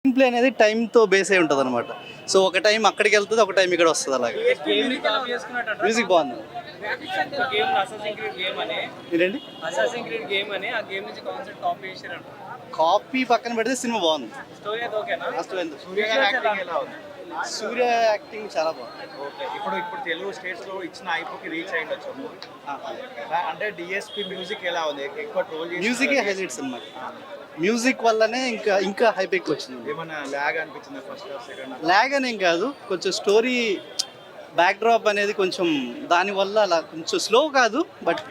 Screen play అనేది టైంతో base అయి ఉంటుంది అనమాట సో ఒక టైం అక్కడికి వెళ్తుంది ఒక టైం ఇక్కడ వస్తుంది అలాగే. మ్యూజిక్ బాగుంది. గేమ్ అసాసిన్ క్రీడ్ గేమ్ అని. ఏంటండి? అసాసిన్ క్రీడ్ గేమ్ అని ఆ గేమ్ నుంచి కాన్సెప్ట్ కాపీ చేశారంట. కాపీ పక్కన పెడితే సినిమా బాగుంది. సూర్య యాక్టింగ్ చాలా బాగుంది. ఓకే ఇప్పుడు ఇప్పుడు తెలుగు స్టేట్స్లో ఇచ్చిన ఐపోకి రీచ్ అయ్యిండొచ్చు మూవీ అంటే డిఎస్పి మ్యూజిక్ ఎలా ఉంది? ఎక్కువ ట్రోల్ మ్యూజిక్ హైలైట్స్ అనమాట మ్యూజిక్ వల్లనే ఇంకా ఇంకా హైప్ ఎక్కువ వచ్చింది. ఏమన్నా ల్యాగ్ అనిపించిందా ఫస్ట్ సెకండ్ లాగ్ అనేం కాదు కొంచెం స్టోరీ బ్యాక్ డ్రాప్ అనేది కొంచెం దానివల్ల అలా కొంచెం స్లో కాదు బట్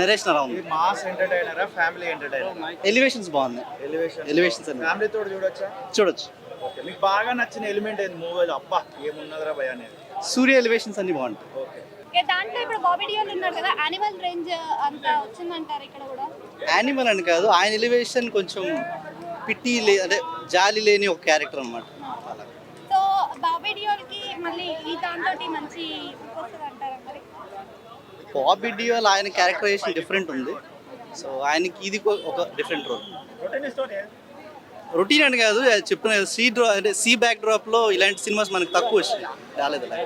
నరేషన్ అలా ఉంది. మాస్ ఎంటర్టైనరా ఫ్యామిలీ ఎంటర్టైనర్ ఎలివేషన్స్ బాగున్నాయి. ఎలివేషన్ ఎలివేషన్స్ ఫ్యామిలీ తోటి చూడొచ్చా? చూడొచ్చు. ఓకే మీకు బాగా నచ్చిన ఎలిమెంట్ ఏంది? మూవీలో అబ్బా ఏమున్నదిరా భయ అనేది. సూర్య ఎలివేషన్స్ అన్ని బాగుంటాయి. ఓకే. ఇక దాంట్లో ఇప్పుడు బాబీ డియోల్ ఉన్నారు కదా యానిమల్ రేంజ్ అంత వచ్చిందంటారు ఇక్కడ కూడా? యానిమల్ అని కాదు ఆయన ఎలివేషన్ కొంచెం పిట్టి లే అంటే జాలి లేని ఒక క్యారెక్టర్ అనమాట సో బాబీ డియోల్కి మళ్ళీ ఈ దాంతో మంచి వస్తుంది అంటారా మరి? బాబీ డియోల్ ఆయన క్యారెక్టరైజేషన్ డిఫరెంట్ ఉంది. సో ఆయనకి ఇది ఒక డిఫరెంట్ రోల్ రొటీన్ అని కాదు అది చెప్పిన సీ డ్రా అంటే సీ బ్యాక్ డ్రాప్లో ఇలాంటి సినిమాస్ మనకు తక్కువ వచ్చినాయి. రాలేదు అలా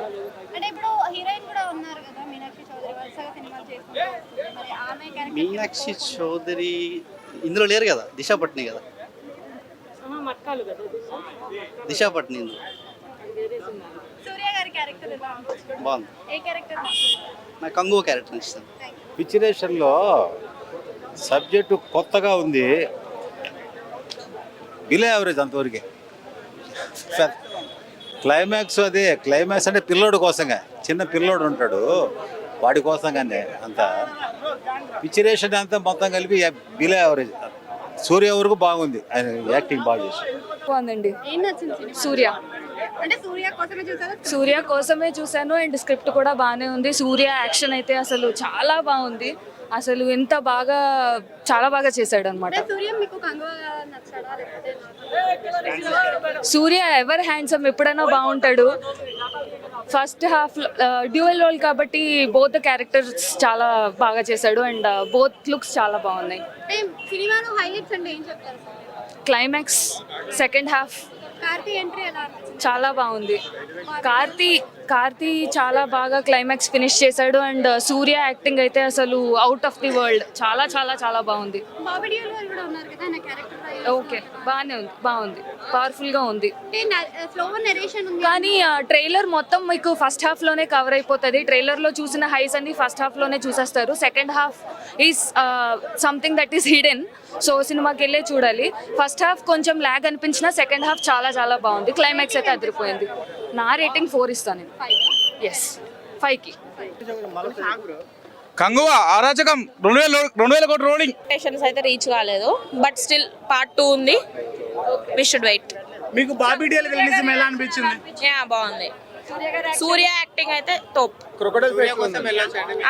అంటే ఇప్పుడు హీరోయిన్ కూడా ఉన్నారు కదా మీనాక్షి చౌదరి వరుసగా సినిమాలు చేస్తున్నారు. మరి ఆమె క్యారెక్టర్ మీనాక్షి చౌదరి ఇందులో లేరు కదా దిశ పట్ని కదా? దిశ పట్ని ఇందులో. సూర్య గారి క్యారెక్టర్ ఎలా? బాగుంది. ఏ క్యారెక్టర్ నాకు కంగువ క్యారెక్టర్ ఇష్టం. పిక్చరేషన్లో సబ్జెక్టు కొత్తగా ఉంది. బిలో యావరేజ్ అంతవరకే. క్లైమాక్స్ అదే క్లైమాక్స్ అంటే పిల్లోడు కోసంగా చిన్న పిల్లోడు ఉంటాడు వాడి కోసంగానే అంత. పిక్చరేషన్ అంతా మొత్తం కలిపి బిలో యావరేజ్ సూర్య వరకు బాగుంది. ఆయన యాక్టింగ్ బాగా బాగుందండి. సినిమా? సూర్య. అంటే సూర్య కోసమే చూసారా? సూర్య కోసమే చూశాను అండ్ స్క్రిప్ట్ కూడా బాగానే ఉంది. సూర్య యాక్షన్ అయితే అసలు చాలా బాగుంది. అసలు ఎంత బాగా చాలా బాగా చేశాడు అనమాట సూర్య ఎవర్ హ్యాండ్సమ్ ఎప్పుడైనా బాగుంటాడు. ఫస్ట్ హాఫ్ డ్యూయల్ రోల్ కాబట్టి బోత్ క్యారెక్టర్స్ చాలా బాగా చేశాడు అండ్ బోత్ లుక్స్ చాలా బాగున్నాయి. సినిమాలో హైలైట్స్ అంటే ఏం చెప్తారు క్లైమాక్స్ సెకండ్ హాఫ్ చాలా బాగుంది. కార్తీ కార్తీ చాలా బాగా క్లైమాక్స్ ఫినిష్ చేశాడు అండ్ సూర్య యాక్టింగ్ అయితే అసలు అవుట్ ఆఫ్ ది వరల్డ్ చాలా చాలా చాలా బాగుంది. ఓకే బాగానే ఉంది బాగుంది. పవర్ఫుల్గా ఉంది. కానీ ట్రైలర్ మొత్తం మీకు ఫస్ట్ హాఫ్లోనే కవర్ అయిపోతుంది. ట్రైలర్లో చూసిన హైస్ అన్ని ఫస్ట్ హాఫ్లోనే చూసేస్తారు. Second half is something that is hidden so సినిమాకి వెళ్ళే చూడాలి. ఫస్ట్ హాఫ్ కొంచెం ల్యాగ్ అనిపించిన సెకండ్ హాఫ్ చాలా చాలా బాగుంది. క్లైమాక్స్ అయితే అదిరిపోయింది. నా రేటింగ్ ఫోర్ ఇస్తాను నేను. ఎస్ ఫైవ్కి కంగువ అరాచకం. రెండు వేల రెండు వేల కోటి రోలింగ్ ఎక్స్పెక్టేషన్స్ అయితే రీచ్ కాలేదు బట్ స్టిల్ పార్ట్ టూ ఉంది. వి షుడ్ వెయిట్ మీకు బాబీ డియల్ విలనిజం ఎలా అనిపించింది? యా బాగుంది. సూర్య యాక్టింగ్ అయితే తోప్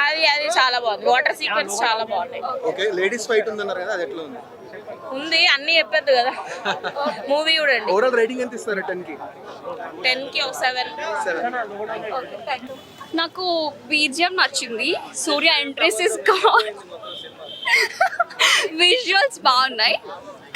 అది అది చాలా బాగుంది. వాటర్ సీక్వెన్స్ చాలా బాగుంది ఓకే లేడీస్ ఫైట్ ఉందన్నారు కదా అది ఎట్లా ఉంది? ఉంది అన్ని చెప్పొద్దు కదా. మూవీ చూడండి. ఓవరాల్ రేటింగ్ ఎంత ఇస్తారు టెన్కి? టెన్కి ఒక సెవెన్ నాకు బీజియం నచ్చింది. Suriya entries is god visuals బాగున్నాయి.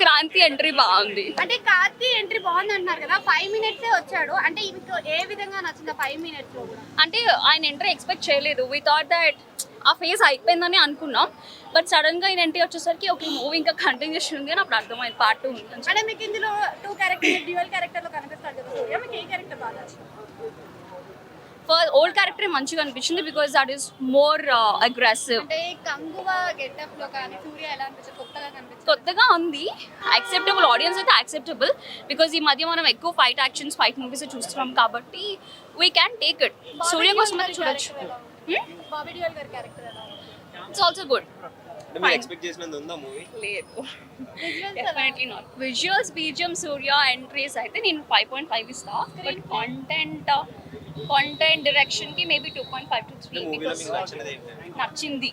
క్రాంతి ఎంట్రీ బాగుంది. అంటే కార్తీ ఎంట్రీ బాగుంది అంటున్నారు కదా. ఫైవ్ మినిట్స్ వచ్చాడు. అంటే ఇంకో ఏ విధంగా నచ్చింది ఫైవ్ మినిట్స్ అంటే ఆయన ఎంట్రీ ఎక్స్పెక్ట్ చేయలేదు. వి థాట్ దట్ ఆ ఫేస్ అయిపోయిందని అనుకున్నాం. బట్ సడన్గా ఆయన ఎంట్రీ వచ్చేసరికి ఒక మూవీ ఇంకా కంటిన్యూషన్ ఉంది అని అప్పుడు అర్థమైంది పార్ట్ టూ ఉంటుంది అంటే మీకు ఇందులో టూ క్యారెక్టర్ డ్యూయల్ క్యారెక్టర్లో కనిపిస్తాడు కదా సూర్య మీకు ఏ క్యారెక్టర్ బాగా నచ్చింది? ఫస్ట్ ఓల్డ్ క్యారెక్టర్ మంచిగా అనిపించింది because that is more aggressive కొత్తగా ఉంది. యాక్సెప్టబుల్ ఆడియన్స్ అయితే యాక్సెప్టబుల్ బికాజ్ ఈ మధ్య మనం ఎక్కువ ఫైట్ యాక్షన్స్ ఫైట్ మూవీస్ చూస్తున్నాం కాబట్టి we can take it Suriya కోసం చూడొచ్చు. బాబీ డ్యూయల్ గారి క్యారెక్టర్ ఎలా ఇట్స్ ఆల్సో గుడ్ ఎక్స్పెక్ట్ చేసినంత ఉందా మూవీ లేదు. Definitely not visuals BGM Suriya entries అయితే నేను ఫైవ్ పాయింట్ ఫైవ్ ఇస్తా. But content content డైరెక్షన్కి maybe two point five to three because నచ్చింది.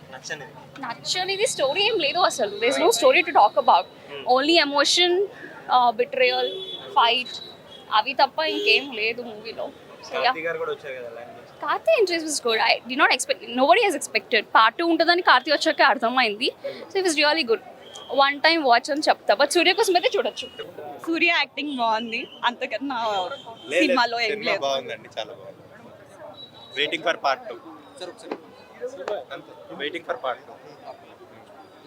నచ్చనిది. స్టోరీ ఏం లేదు అసలు. Does no story to talk about only emotion betrayal fight అవి తప్ప ఇంకేం లేదు మూవీలో so Karthi interest was good I did not expect nobody has expected part two ఉంటుందని కార్తీ వచ్చాక అర్థమైంది. So it was really good one time watch అని చెప్తా. బట్ సూర్య కోసం అయితే చూడొచ్చు. సూర్య యాక్టింగ్ బాగుంది. అంతకన్నా సినిమాలో ఏం లేదు. బాగుందండి చాలా బాగుంది. Waiting for part two waiting for part two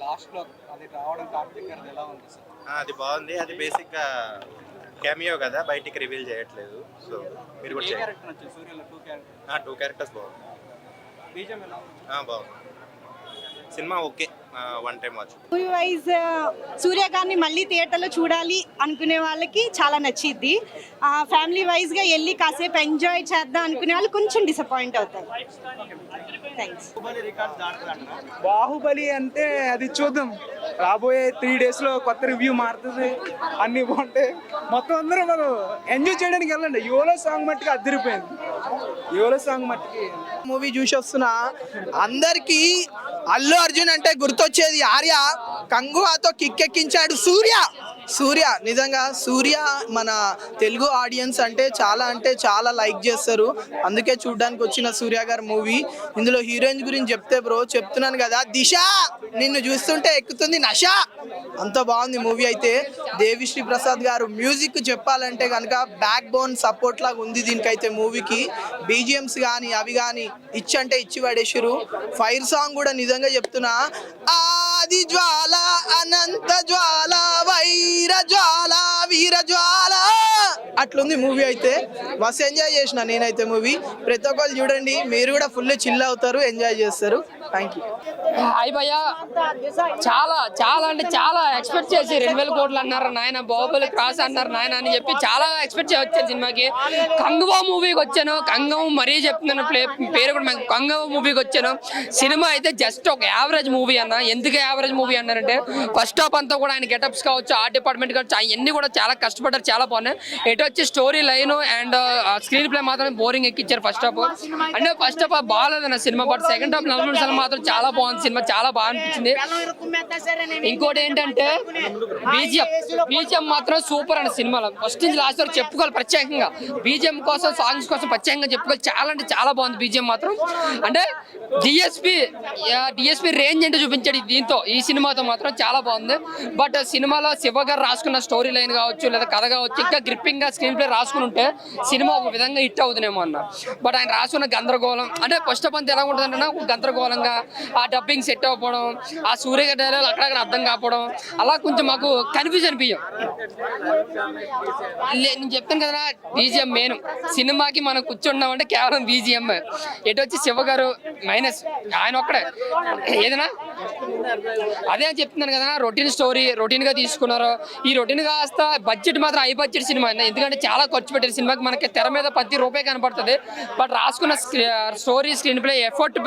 లాస్ట్లో అది రావడం కార్తీక్ గారిది ఎలా ఉంది సార్? అది బాగుంది. అది బేసిక్గా కెమియో కదా బయటికి రివీల్ చేయట్లేదు. సో మీరు కూడా చేయండి. టూ క్యారెక్టర్ టూ క్యారెక్టర్స్ బాగుంది బాగుంది. Cinema okay. One time watch movie wise Suriya గారిని మళ్ళీ థియేటర్లో చూడాలి అనుకునే వాళ్ళకి చాలా నచ్చిద్ది. ఫ్యామిలీ వైజ్గా వెళ్ళి కాసేపు ఎంజాయ్ చేద్దాం అనుకునే వాళ్ళు కొంచెం డిసప్పాయింట్ అవుతారు. థ్యాంక్స్ బాహుబలి రికార్డ్స్ దాటుతుందంటారా బాహుబలి అంటే అది చూద్దాం. రాబోయే త్రీ డేస్లో కొత్త రివ్యూ మారుతుంది. అన్ని బాగుంటాయి. మొత్తం అందరూ మనం ఎంజాయ్ చేయడానికి వెళ్ళండి. యువలో సాంగ్ మట్టుకి అద్దరిపోయింది. యువలో సాంగ్ మట్టుకి. మూవీ చూసి వస్తున్నా. అందరికి అల్లు అర్జున్ అంటే వచ్చేది ఆర్య. కంగువాతో కిక్కెక్కించాడు సూర్య. సూర్య నిజంగా సూర్య మన తెలుగు ఆడియన్స్ అంటే చాలా అంటే చాలా లైక్ చేస్తారు. అందుకే చూడడానికి వచ్చిన సూర్య గారి మూవీ. ఇందులో హీరోయిన్స్ గురించి చెప్తే బ్రో చెప్తున్నాను కదా. దిశ నిన్ను చూస్తుంటే ఎక్కుతుంది నష అంత బాగుంది మూవీ అయితే. దేవిశ్రీ ప్రసాద్ గారు మ్యూజిక్ చెప్పాలంటే కనుక బ్యాక్ బోన్ సపోర్ట్ లాగా ఉంది దీనికైతే మూవీకి. బీజిఎమ్స్ కానీ అవి కానీ ఇచ్చి అంటే ఇచ్చి పడేసారు ఫైర్ సాంగ్ కూడా నిజంగా చెప్తున్నా. ఆది జ్వాల అనంత జ్వాల వైర జ్వాల వీర జ్వాల. అట్లుంది మూవీ అయితే. మస్తు ఎంజాయ్ చేసిన నేనైతే మూవీ ప్రతి ఒక్కరు చూడండి మీరు కూడా ఫుల్ చిల్ అవుతారు ఎంజాయ్ చేస్తారు. థ్యాంక్ యూ హాయ్ భయ్య. చాలా చాలా అంటే చాలా ఎక్స్పెక్ట్ చేసి రెండు వేల కోట్లు అన్నారు. నాయన బాహుబలి క్రాస్ అన్నారు నాయన అని చెప్పి చాలా ఎక్స్పెక్ట్ చేసి వచ్చాను సినిమాకి. కంగవా మూవీకి వచ్చాను. కంగవ మరీ చెప్తున్నాను ప్లే పేరు కూడా కంగవ మూవీకి వచ్చాను. సినిమా అయితే జస్ట్ ఒక యావరేజ్ మూవీ అన్న. ఎందుకు యావరేజ్ మూవీ అన్నారంటే ఫస్ట్ హాఫ్ అంతా కూడా ఆయన గెటప్స్ కావచ్చు ఆర్ట్ డిపార్ట్మెంట్ కావచ్చు అవన్నీ కూడా చాలా కష్టపడ్డారు చాలా బాగున్నాయి. ఎటు వచ్చి story line and screen play మాత్రం బోరింగ్ ఎక్కిచ్చారు ఫస్ట్ హాఫ్ అంటే ఫస్ట్ హాఫ్ బాగాలేదన్న సినిమా బట్ సెకండ్ హాఫ్ నలభై నిమిషాలు మాత్రం చాలా బాగుంది సినిమా చాలా బాగా అనిపించింది. ఇంకోటి ఏంటంటే బీజిఎం బీజిఎం మాత్రం సూపర్ అన్న సినిమాలో ఫస్ట్ నుంచి లాస్ట్ వరకు చెప్పుకోవాలి ప్రత్యేకంగా. బీజిఎం కోసం సాంగ్స్ కోసం ప్రత్యేకంగా చెప్పుకోవాలి. చాలా అంటే చాలా బాగుంది బీజిఎం మాత్రం. అంటే డిఎస్పి డిఎస్పి రేంజ్ ఏంటో చూపించాడు దీంతో ఈ సినిమాతో మాత్రం చాలా బాగుంది. బట్ సినిమాలో శివ గారు రాసుకున్న స్టోరీ లైన్ కావచ్చు లేదా కథ కావచ్చు ఇంకా గ్రిప్పింగ్గా స్క్రీన్ ప్లే రాసుకుని ఉంటే సినిమా ఒక విధంగా హిట్ అవుతుందేమో అన్న. బట్ ఆయన రాసుకున్న గందరగోళం అంటే ఫస్ట్ ఆఫ్ అంతా ఎలా ఉంటుందంటే గందరగోళంగా ఆ డబ్బింగ్ సెట్ అవ్వడం ఆ సూర్య డైలాగ్ అక్కడక్కడ అర్థం కాకపోవడం అలా కొంచెం మాకు కన్ఫ్యూజ్ అనిపించాం. నేను చెప్తాను కదా బీజిఎం మెయిన్ సినిమాకి మనం కూర్చున్నామంటే కేవలం బీజిఎం ఎటు వచ్చి శివ గారు మైనస్ ఆయన ఒక్కడే. ఏదైనా అదే అని చెప్తున్నాను కదా రొటీన్ స్టోరీ రొటీన్గా తీసుకున్నారు. ఈ రొటీన్ కాస్త బడ్జెట్ మాత్రం హై బడ్జెట్ సినిమా ఎందుకంటే చాలా ఖర్చు పెట్టారు సినిమాకి మనకి తెర మీద ప్రతి రూపాయి కనపడుతుంది బట్ రాసుకున్న story screen play effort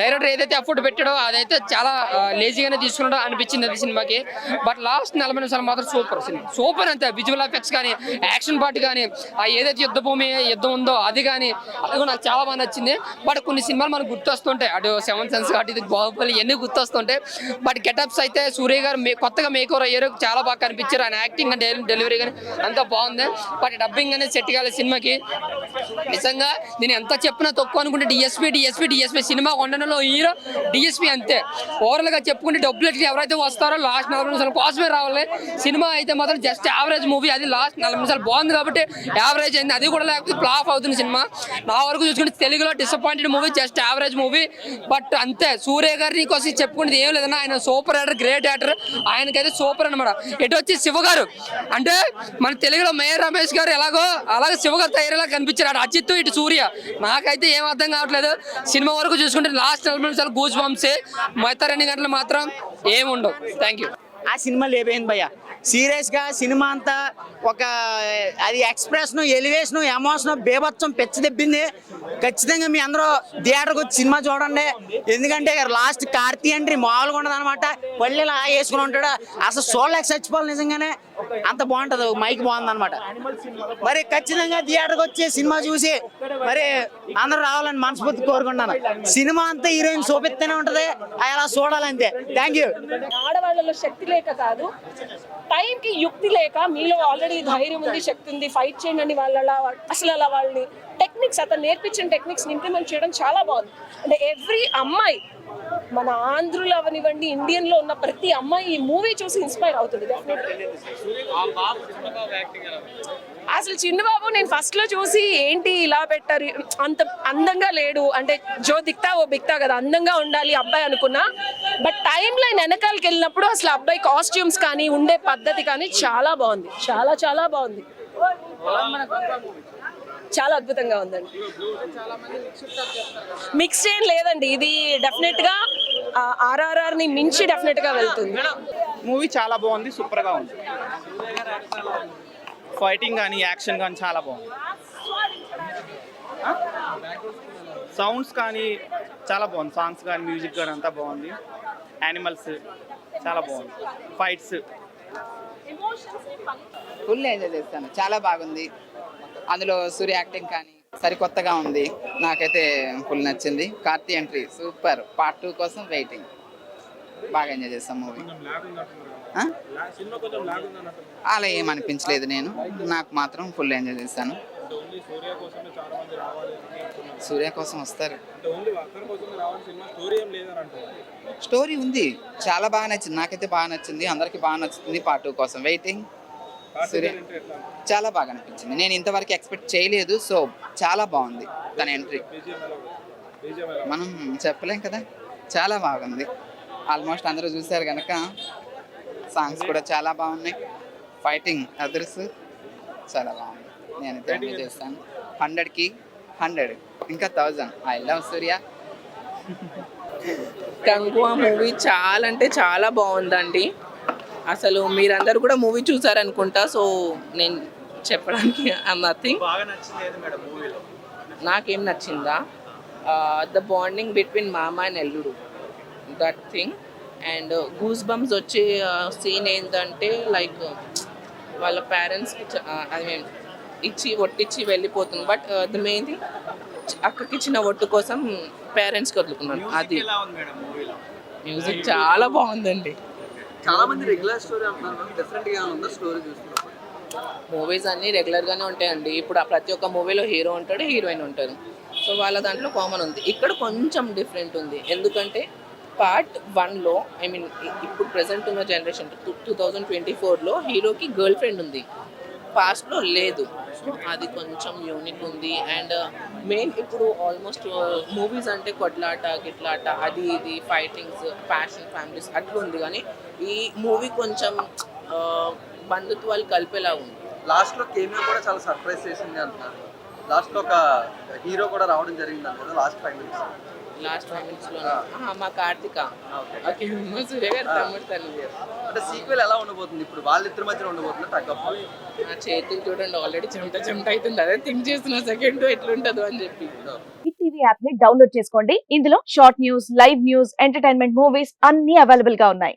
director ఏదైతే ఎఫర్ట్ పెట్టాడో అదైతే చాలా లేజీగానే తీసుకున్నాడో అనిపించింది అది సినిమాకి బట్ లాస్ట్ నలభై నిమిషాలు మాత్రం సూపర్ సినిమా సూపర్ అంతే. విజువల్ ఎఫెక్ట్స్ కానీ యాక్షన్ పార్ట్ కానీ ఆ ఏదైతే యుద్ధ భూమి యుద్ధం ఉందో అది కానీ అది కూడా నాకు చాలా బాగా నచ్చింది. బట్ కొన్ని సినిమాలు మనకు గుర్తొస్తుంటాయి. అటు సెవెన్ సెన్స్ కాబట్టి ఇది బాహుబలి ఇవన్నీ గుర్తొస్తుంటాయి. బట్ గెటప్స్ అయితే సూర్య గారు కొత్తగా మేక్ అయ్యారు. చాలా బాగా కనిపించారు. ఆయన యాక్టింగ్ అంటే డెలివరీ కానీ అంతా బాగుంది. బట్ డబ్బింగ్ అనేది సెట్ కాలేదు సినిమాకి. నిజంగా నేను ఎంత చెప్పినా తక్కువ అనుకుంటే డిఎస్పీ డిఎస్పీ డిఎస్పీ సినిమా కొండలో హీరో డిఎస్పీ అంతే. ఓవరాల్గా చెప్పుకుంటే డబ్బులు ఎవరైతే వస్తారో లాస్ట్ నలభై నిమిషాలు కోసమే రావాలి. సినిమా అయితే మాత్రం జస్ట్ యావరేజ్ మూవీ అది లాస్ట్ నలభై నిమిషాలు బాగుంది కాబట్టి యావరేజ్ అయింది. అది కూడా లేకపోతే ఫ్లాప్ అవుతుంది సినిమా. నా వరకు చూసుకుంటే తెలుగులో disappointed movie just average movie but అంతే. సూర్య గారిని కోసం చెప్పుకునేది ఏం లేదన్నా ఆయన సూపర్ యాక్టర్ గ్రేట్ యాక్టర్. ఆయనకైతే సూపర్ అనమాట ఎటు వచ్చి శివ గారు. అంటే మన తెలుగులో మేయర్ రమేష్ గారు ఎలాగో అలాగే శివ గారు తయారీలా కనిపించారు అటు అజిత్ ఇటు సూర్య. నాకైతే ఏం అర్థం కావట్లేదు. సినిమా వరకు చూసుకుంటే లాస్ట్ నలభై నిమిషాలు గూజ్ బంప్సే. మిగతా రెండు గంటలు మాత్రం ఏముండవు. థ్యాంక్ యూ ఆ సినిమా లేపోయింది భయ్యా. సీరియస్గా సినిమా అంతా ఒక అది ఎక్స్ప్రెషన్ ఎలివేషన్ ఎమోషన్ బీభత్సం పెచ్చదెబ్బింది ఖచ్చితంగా మీ అందరూ థియేటర్కి వచ్చి సినిమా చూడండి. ఎందుకంటే లాస్ట్ కార్తీ ఎంట్రీ మామూలుగా ఉండదు అనమాట పళ్ళు ఇలా వేసుకుని ఉంటాడు. అసలు సోళ్ళకి చచ్చిపోవాలి నిజంగానే. అంత బాగుంటుంది. మైక్ బాగుంది అనమాట మరి ఖచ్చితంగా థియేటర్కి వచ్చి సినిమా చూసి మరి అందరూ రావాలని మనస్ఫూర్తి కోరుకుంటున్నాను. సినిమా అంతా హీరోయిన్ చూపిస్తూనే ఉంటది. అది అలా చూడాలంతే. థ్యాంక్ యూ ఆడవాళ్ళలో శక్తి లేక కాదు. టైంకి యుక్తి లేక మీలో ఆల్రెడీ ధైర్యం ఉంది శక్తి ఉంది ఫైట్ చేయండి అని వాళ్ళ అసలు అలా వాళ్ళని టెక్నిక్స్ అతను నేర్పించిన టెక్నిక్స్ ఇంప్లిమెంట్ చేయడం చాలా బాగుంది. అంటే ఎవ్రీ అమ్మాయి మన ఆంధ్రులు అవనివ్వండి ఇండియన్లో ఉన్న ప్రతి అమ్మాయి ఈ మూవీ చూసి ఇన్స్పైర్ అవుతుంది అసలు చిన్నబాబు నేను ఫస్ట్లో చూసి ఏంటి ఇలా పెట్టారు? అంత అందంగా లేడు. అంటే జో దిక్తా ఓ బిక్తా కదా అందంగా ఉండాలి అబ్బాయి అనుకున్నా. బట్ టైం లైన్ వెనకాలకి వెళ్ళినప్పుడు అసలు అబ్బాయి కాస్ట్యూమ్స్ కానీ ఉండే పద్ధతి కానీ చాలా బాగుంది. చాలా చాలా బాగుంది. చాలా అద్భుతంగా ఉందండి. మిక్స్ ఏం లేదండి. ఇది డెఫినెట్గా ఆర్ఆర్ఆర్ని మించి డెఫినెట్గా వెళ్తుంది. మూవీ చాలా బాగుంది సూపర్గా ఉంది. ఫైటింగ్ కానీ యాక్షన్ కానీ చాలా బాగుంది. సౌండ్స్ కానీ చాలా బాగుంది. సాంగ్స్ కానీ మ్యూజిక్ కానీ అంతా బాగుంది. యానిమల్స్ చాలా బాగుంది. ఫైట్స్ ఫుల్ ఎంజాయ్ చేస్తాను. చాలా బాగుంది. అందులో సూర్య యాక్టింగ్ కానీ సరికొత్తగా ఉంది. నాకైతే ఫుల్ నచ్చింది. Karthi entry super. Part two కోసం వెయిటింగ్. బాగా ఎంజాయ్ చేస్తాం మూవీ. అలా ఏం అనిపించలేదు నేను. నాకు మాత్రం ఫుల్ ఎంజాయ్ చేశాను. సూర్య కోసం వస్తారు. స్టోరీ ఉంది. చాలా బాగా నచ్చింది. నాకైతే బాగా నచ్చింది. అందరికి బాగా నచ్చుతుంది పార్ట్ టూ కోసం. వెయిటింగ్. సూర్య చాలా బాగా అనిపించింది. నేను ఇంతవరకు ఎక్స్పెక్ట్ చేయలేదు. సో చాలా బాగుంది తన ఎంట్రీ. మనం చెప్పలేం కదా. చాలా బాగుంది ఆల్మోస్ట్ అందరూ చూశారు కనుక సాంగ్స్ కూడా చాలా బాగున్నాయి. ఫైటింగ్ అదర్స్ చాలా బాగుంది. నేనైతే ఎంజాయ్ చేస్తాను. హండ్రెడ్కి హండ్రెడ్. ఇంకా thousand. I love Suriya. Kanguva movie చాలా అంటే చాలా బాగుందండి. అసలు మీరందరూ కూడా మూవీ చూసారనుకుంటా సో నేను చెప్పడానికి నథింగ్ నాకేం నచ్చిందా? ద బాండింగ్ బిట్వీన్ మామ అండ్ ఎల్లుడు that thing and goose bumps వచ్చే సీన్ ఏంటంటే లైక్ వాళ్ళ పేరెంట్స్కి ఐ మీన్ ఇచ్చి ఒట్టిచ్చి వెళ్ళిపోతుంది. బట్ ద మెయిన్ థింగ్ అక్కకి ఇచ్చిన ఒట్టు కోసం పేరెంట్స్కి వదులుకున్నాను. అది. మ్యూజిక్ చాలా బాగుందండి. చాలా మంది రెగ్యులర్ స్టోరీ అంటున్నారు డిఫరెంట్గా ఉందా స్టోరీ చూస్తున్నప్పుడు? మూవీస్ అన్నీ రెగ్యులర్గానే ఉంటాయండి. ఇప్పుడు ఆ ప్రతి ఒక్క మూవీలో హీరో ఉంటాడు హీరోయిన్ ఉంటారు. సో వాళ్ళ దాంట్లో కామన్ ఉంది. ఇక్కడ కొంచెం డిఫరెంట్ ఉంది. ఎందుకంటే పార్ట్ వన్లో ఐ మీన్ ఇప్పుడు ప్రజెంట్ ఉన్న generation two two thousand twenty ఫోర్లో హీరోకి గర్ల్ ఫ్రెండ్ ఉంది. పాస్ట్లో లేదు. సో అది కొంచెం యూనిక్ ఉంది. అండ్ మెయిన్ uh, ఇప్పుడు ఆల్మోస్ట్ మూవీస్ uh, అంటే కొట్లాట గిట్లాట అది ఇది ఫైటింగ్స్ ప్యాషన్ ఫ్యామిలీస్ అట్లా ఉంది కానీ ఈ మూవీ కొంచెం బంధుత్వాలు కలిపేలా ఉంది. లాస్ట్లో కేమియో కూడా చాలా సర్ప్రైజ్ చేసింది అంటున్నారు. లాస్ట్లో ఒక హీరో కూడా రావడం జరిగింది కదా last five minutes last five మినిట్స్లో. మా కార్తిక. సూర్య గారు తమ్ముడు తల్లి అంటే సీక్వెల్ ఎలా ఉండబోతుంది ఇప్పుడు? వాళ్ళిద్దరి మధ్య ఉండబోతుంది టగ్గప్ నా చేతులు చూడండి ఆల్రెడీ చెమట చెమట అవుతుంది. అదే థింక్ చేస్తున్న సెకండ్ ఎట్లుంటుందో అని చెప్పి. టీవీ యాప్ని డౌన్లోడ్ చేసుకోండి. ఇందులో short news live news entertainment movies అన్ని అవైలబుల్గా ఉన్నాయి.